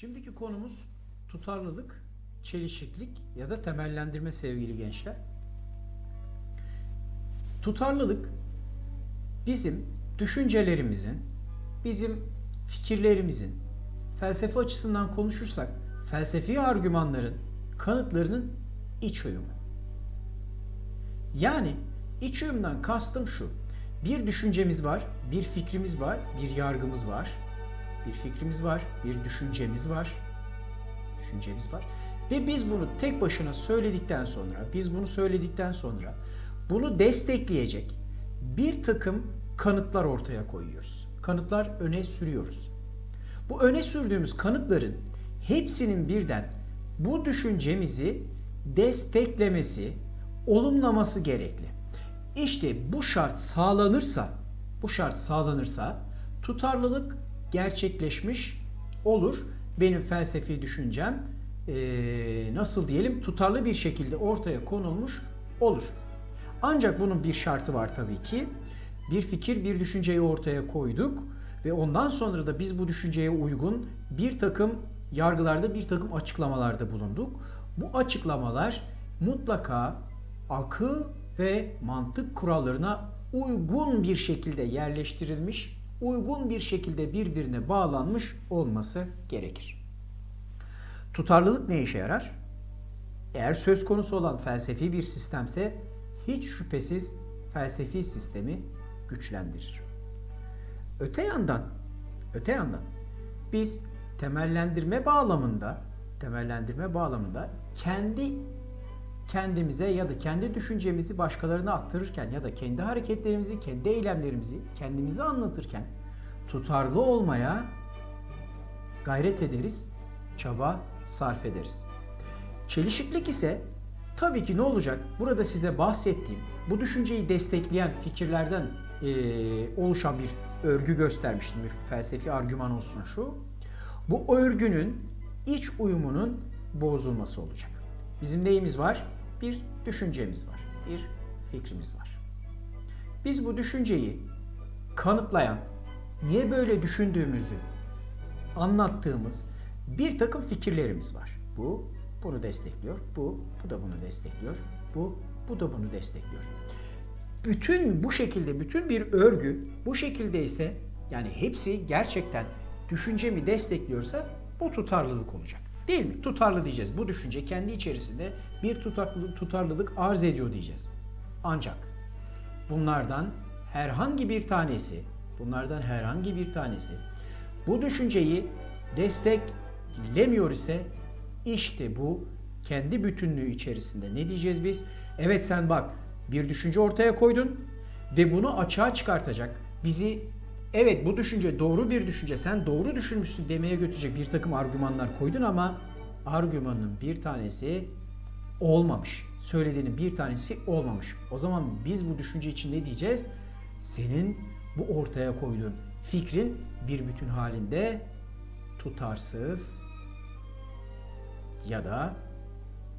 Şimdiki konumuz tutarlılık, çelişiklik ya da temellendirme sevgili gençler. Tutarlılık bizim düşüncelerimizin, bizim fikirlerimizin, felsefe açısından konuşursak felsefi argümanların, kanıtlarının iç uyumu. Yani iç uyumdan kastım şu. Bir düşüncemiz var, bir fikrimiz var, bir yargımız var. Bir fikrimiz var, bir düşüncemiz var. Düşüncemiz var. Ve biz bunu tek başına söyledikten sonra, biz bunu söyledikten sonra bunu destekleyecek bir takım kanıtlar ortaya koyuyoruz. Kanıtlar öne sürüyoruz. Bu öne sürdüğümüz kanıtların hepsinin birden bu düşüncemizi desteklemesi, olumlaması gerekli. İşte bu şart sağlanırsa, bu şart sağlanırsa tutarlılık gerçekleşmiş olur. Benim felsefi düşüncem eee, nasıl diyelim tutarlı bir şekilde ortaya konulmuş olur. Ancak bunun bir şartı var tabii ki. Bir fikir, bir düşünceyi ortaya koyduk ve ondan sonra da biz bu düşünceye uygun bir takım yargılarda, bir takım açıklamalarda bulunduk. Bu açıklamalar mutlaka akıl ve mantık kurallarına uygun bir şekilde yerleştirilmiş, uygun bir şekilde birbirine bağlanmış olması gerekir. Tutarlılık ne işe yarar? Eğer söz konusu olan felsefi bir sistemse hiç şüphesiz felsefi sistemi güçlendirir. Öte yandan, öte yandan biz temellendirme bağlamında, temellendirme bağlamında kendi kendimize ya da kendi düşüncemizi başkalarına aktarırken ya da kendi hareketlerimizi, kendi eylemlerimizi kendimize anlatırken tutarlı olmaya gayret ederiz, çaba sarf ederiz. Çelişiklik ise tabii ki ne olacak? Burada size bahsettiğim bu düşünceyi destekleyen fikirlerden eee, oluşan bir örgü göstermiştim. Bir felsefi argüman olsun şu. Bu örgünün iç uyumunun bozulması olacak. Bizim neyimiz var? Bir düşüncemiz var. Bir fikrimiz var. Biz bu düşünceyi kanıtlayan, niye böyle düşündüğümüzü anlattığımız bir takım fikirlerimiz var. Bu bunu destekliyor, bu bu da bunu destekliyor, bu bu da bunu destekliyor. Bütün bu şekilde bütün bir örgü bu şekilde ise yani hepsi gerçekten düşüncemi destekliyorsa bu tutarlılık olacak. Değil mi? Tutarlı diyeceğiz. Bu düşünce kendi içerisinde bir tutarlılık, arz ediyor diyeceğiz. Ancak bunlardan herhangi bir tanesi, bunlardan herhangi bir tanesi bu düşünceyi desteklemiyor ise işte bu kendi bütünlüğü içerisinde ne diyeceğiz biz? Evet sen bak bir düşünce ortaya koydun ve bunu açığa çıkartacak bizi evet bu düşünce doğru bir düşünce sen doğru düşünmüşsün demeye götürecek bir takım argümanlar koydun ama argümanın bir tanesi olmamış. Söylediğinin bir tanesi olmamış. O zaman biz bu düşünce için ne diyeceğiz? Senin bu ortaya koyduğun fikrin bir bütün halinde tutarsız ya da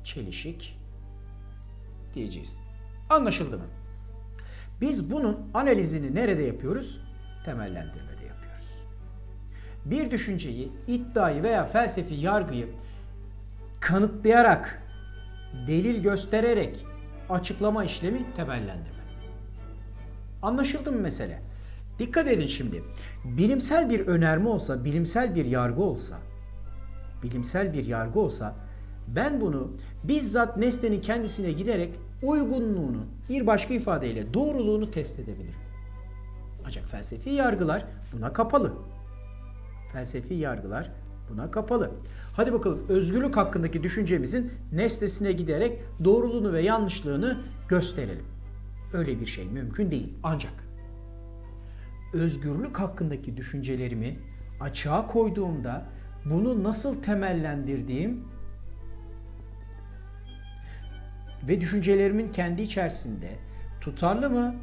çelişik diyeceğiz. Anlaşıldı mı? Biz bunun analizini nerede yapıyoruz? Temellendirmede yapıyoruz. Bir düşünceyi, iddiayı veya felsefi yargıyı kanıtlayarak, delil göstererek açıklama işlemi temellendirme. Anlaşıldı mı mesele? Dikkat edin şimdi. Bilimsel bir önerme olsa, bilimsel bir yargı olsa, bilimsel bir yargı olsa ben bunu bizzat nesnenin kendisine giderek uygunluğunu bir başka ifadeyle doğruluğunu test edebilirim. Ancak felsefi yargılar buna kapalı. Felsefi yargılar buna kapalı. Hadi bakalım özgürlük hakkındaki düşüncemizin nesnesine giderek doğruluğunu ve yanlışlığını gösterelim. Öyle bir şey mümkün değil. Ancak özgürlük hakkındaki düşüncelerimi açığa koyduğumda bunu nasıl temellendirdiğim ve düşüncelerimin kendi içerisinde tutarlı mı,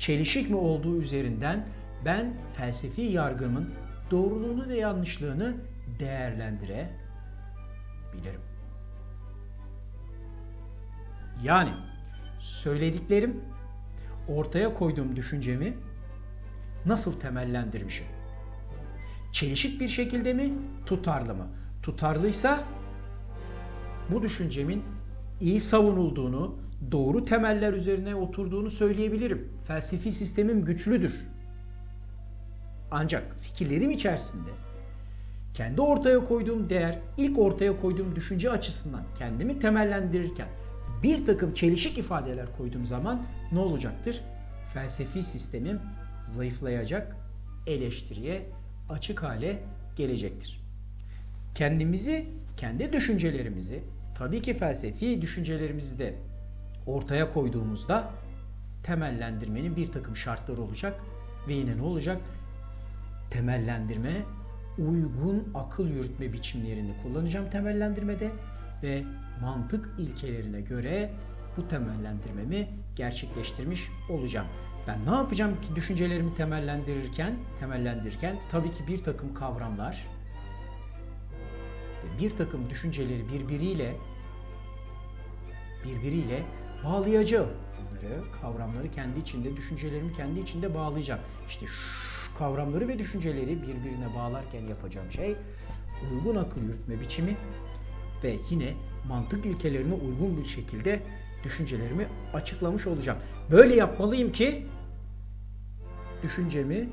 çelişik mi olduğu üzerinden ben felsefi yargımın doğruluğunu ve yanlışlığını değerlendirebilirim. Yani söylediklerim, ortaya koyduğum düşüncemi nasıl temellendirmişim? Çelişik bir şekilde mi, tutarlı mı? tutarlıysa bu düşüncemin iyi savunulduğunu, doğru temeller üzerine oturduğunu söyleyebilirim. Felsefi sistemim güçlüdür. Ancak fikirlerim içerisinde kendi ortaya koyduğum değer, ilk ortaya koyduğum düşünce açısından kendimi temellendirirken bir takım çelişik ifadeler koyduğum zaman ne olacaktır? Felsefi sistemim zayıflayacak, eleştiriye açık hale gelecektir. Kendimizi, kendi düşüncelerimizi, tabii ki felsefi düşüncelerimizi de ortaya koyduğumuzda temellendirmenin bir takım şartları olacak ve yine ne olacak? temellendirme, uygun akıl yürütme biçimlerini kullanacağım temellendirmede ve mantık ilkelerine göre bu temellendirmemi gerçekleştirmiş olacağım. Ben ne yapacağım ki düşüncelerimi temellendirirken, temellendirirken tabii ki bir takım kavramlar ve bir takım düşünceleri birbiriyle birbiriyle bağlayacağım. Bunları, kavramları kendi içinde, düşüncelerimi kendi içinde bağlayacağım. İşte şu kavramları ve düşünceleri birbirine bağlarken yapacağım şey uygun akıl yürütme biçimi ve yine mantık ilkelerine uygun bir şekilde düşüncelerimi açıklamış olacağım. Böyle yapmalıyım ki düşüncemi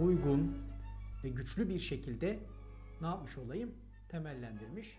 uygun ve güçlü bir şekilde ne yapmış olayım? Temellendirmiş